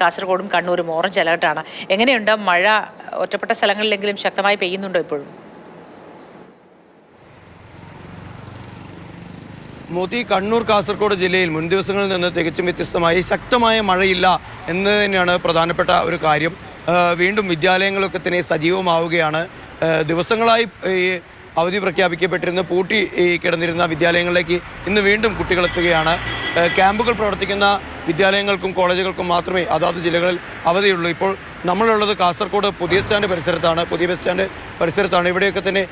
കാസർഗോഡും കണ്ണൂരും ഓറഞ്ച് അലർട്ടാണ്. എങ്ങനെയുണ്ട്? മഴ ഒറ്റപ്പെട്ട സ്ഥലങ്ങളിലെങ്കിലും ശക്തമായി പെയ്യുന്നുണ്ടോ ഇപ്പോഴും? മോദി കണ്ണൂർ കാസർഗോഡ് ജില്ലയിൽ മുൻ ദിവസങ്ങളിൽ നിന്ന് തികച്ചും വ്യത്യസ്തമായി ശക്തമായ മഴയില്ല എന്ന് തന്നെയാണ് പ്രധാനപ്പെട്ട ഒരു കാര്യം. വീണ്ടും വിദ്യാലയങ്ങളൊക്കെ തന്നെ സജീവമാവുകയാണ്. ദിവസങ്ങളായി ഈ അവധി പ്രഖ്യാപിക്കപ്പെട്ടിരുന്ന പൂട്ടി കിടന്നിരുന്ന വിദ്യാലയങ്ങളിലേക്ക് ഇന്ന് വീണ്ടും കുട്ടികളെത്തുകയാണ് ക്യാമ്പുകൾ പ്രവർത്തിക്കുന്ന വിദ്യാലയങ്ങൾക്കും കോളേജുകൾക്കും മാത്രമേ അതാത് ജില്ലകളിൽ അവധിയുള്ളൂ. ഇപ്പോൾ നമ്മളുള്ളത് കാസർഗോഡ് പുതിയ സ്റ്റാൻഡ് പരിസരത്താണ്. പുതിയ ബസ് സ്റ്റാൻഡ് പരിസരത്താണ്. ഇവിടെയൊക്കെ തന്നെ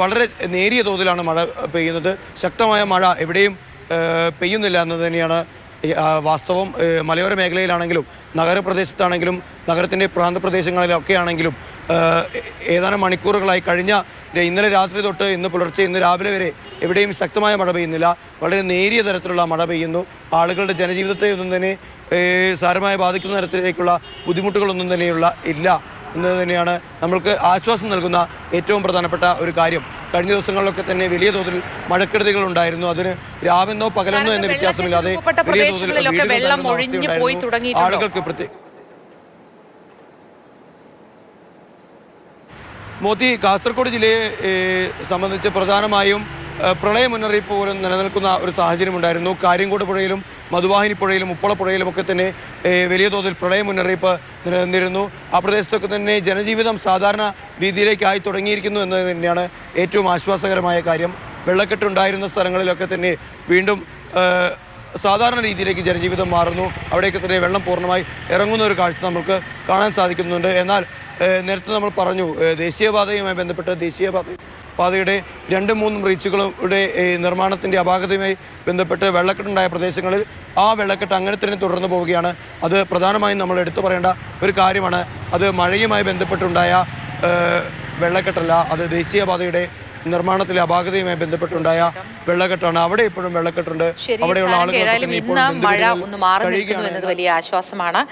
വളരെ നേരിയ തോതിലാണ് മഴ പെയ്യുന്നത്. ശക്തമായ മഴ എവിടെയും പെയ്യുന്നില്ല എന്ന് തന്നെയാണ് വാസ്തവം മലയോര മേഖലയിലാണെങ്കിലും നഗരപ്രദേശത്താണെങ്കിലും നഗരത്തിന്റെ പ്രാന്തപ്രദേശങ്ങളിലൊക്കെ ആണെങ്കിലും ഏതാനും മണിക്കൂറുകളായി കഴിഞ്ഞ ഇന്നലെ രാത്രി തൊട്ട് ഇന്ന് പുലർച്ചെ ഇന്ന് രാവിലെ വരെ എവിടെയും ശക്തമായ മഴ പെയ്യുന്നില്ല. വളരെ നേരിയ തരത്തിലുള്ള മഴ പെയ്യുന്നു. ആളുകളുടെ ജനജീവിതത്തെ ഒന്നും തന്നെ സാരമായി ബാധിക്കുന്ന തരത്തിലേക്കുള്ള ബുദ്ധിമുട്ടുകളൊന്നും തന്നെയുള്ള ഇല്ല. എന്നത് തന്നെയാണ് നമ്മൾക്ക് ആശ്വാസം നൽകുന്ന ഏറ്റവും പ്രധാനപ്പെട്ട ഒരു കാര്യം. കഴിഞ്ഞ ദിവസങ്ങളിലൊക്കെ തന്നെ വലിയ തോതിൽ മഴക്കെടുതികൾ ഉണ്ടായിരുന്നു അതിന് രാവെന്നോ പകലെന്നോ എന്ന വ്യത്യാസമില്ലാതെ വലിയ തോതിൽ. ആളുകൾക്ക് പ്രത്യേക മോദി കാസർഗോഡ് ജില്ലയെ സംബന്ധിച്ച് പ്രധാനമായും പ്രളയ മുന്നറിയിപ്പ് പോലും നിലനിൽക്കുന്ന ഒരു സാഹചര്യമുണ്ടായിരുന്നു. കാര്യങ്കോട് പുഴയിലും മധുവാഹിനി പുഴയിലും ഉപ്പള പുഴയിലും ഒക്കെ തന്നെ വലിയ തോതിൽ പ്രളയ മുന്നറിയിപ്പ് നിലനിന്നിരുന്നു. ആ പ്രദേശത്തൊക്കെ തന്നെ ജനജീവിതം സാധാരണ രീതിയിലേക്കായി തുടങ്ങിയിരിക്കുന്നു എന്നത് തന്നെയാണ് ഏറ്റവും ആശ്വാസകരമായ കാര്യം. വെള്ളക്കെട്ടുണ്ടായിരുന്ന സ്ഥലങ്ങളിലൊക്കെ തന്നെ വീണ്ടും സാധാരണ രീതിയിലേക്ക് ജനജീവിതം മാറുന്നു. അവിടെയൊക്കെ തന്നെ വെള്ളം പൂർണമായി ഇറങ്ങുന്ന ഒരു കാഴ്ച നമുക്ക് കാണാൻ സാധിക്കുന്നുണ്ട്. എന്നാൽ നേരത്തെ നമ്മൾ പറഞ്ഞു ദേശീയപാതയുമായി ബന്ധപ്പെട്ട് ദേശീയപാത പാതയുടെ രണ്ടും മൂന്നും റീച്ചുകളുടെ നിർമ്മാണത്തിന്റെ അപാകതയുമായി ബന്ധപ്പെട്ട് വെള്ളക്കെട്ടുണ്ടായ പ്രദേശങ്ങളിൽ ആ വെള്ളക്കെട്ട് അങ്ങനെ തന്നെ തുടർന്നു പോവുകയാണ്. അത് പ്രധാനമായും നമ്മൾ എടുത്തു പറയേണ്ട ഒരു കാര്യമാണ്. അത് മഴയുമായി ബന്ധപ്പെട്ടുണ്ടായ വെള്ളക്കെട്ടല്ല അത് ദേശീയപാതയുടെ നിർമ്മാണത്തിലെ അപാകതയുമായി ബന്ധപ്പെട്ടുണ്ടായ വെള്ളക്കെട്ടാണ്. അവിടെ ഇപ്പോഴും വെള്ളക്കെട്ടുണ്ട്. അവിടെയുള്ള ആളുകൾ മഴ ഒന്ന് മാറി നിൽക്കുന്നു എന്നത് വലിയ ആശ്വാസമാണ്.